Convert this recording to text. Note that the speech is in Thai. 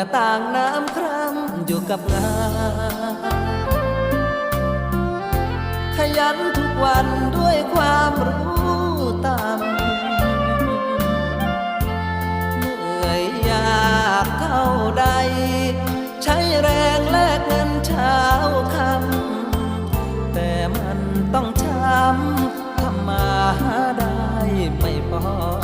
งื่อต่างน้ำครั้งอยู่กับงานขยันทุกวันด้วยความรู้ตามเหนื่อยยากเท่าใด ใช้แรงแลกเงินเช้าคำแต่มันต้องช้ำทำมาหาได้ไม่พอ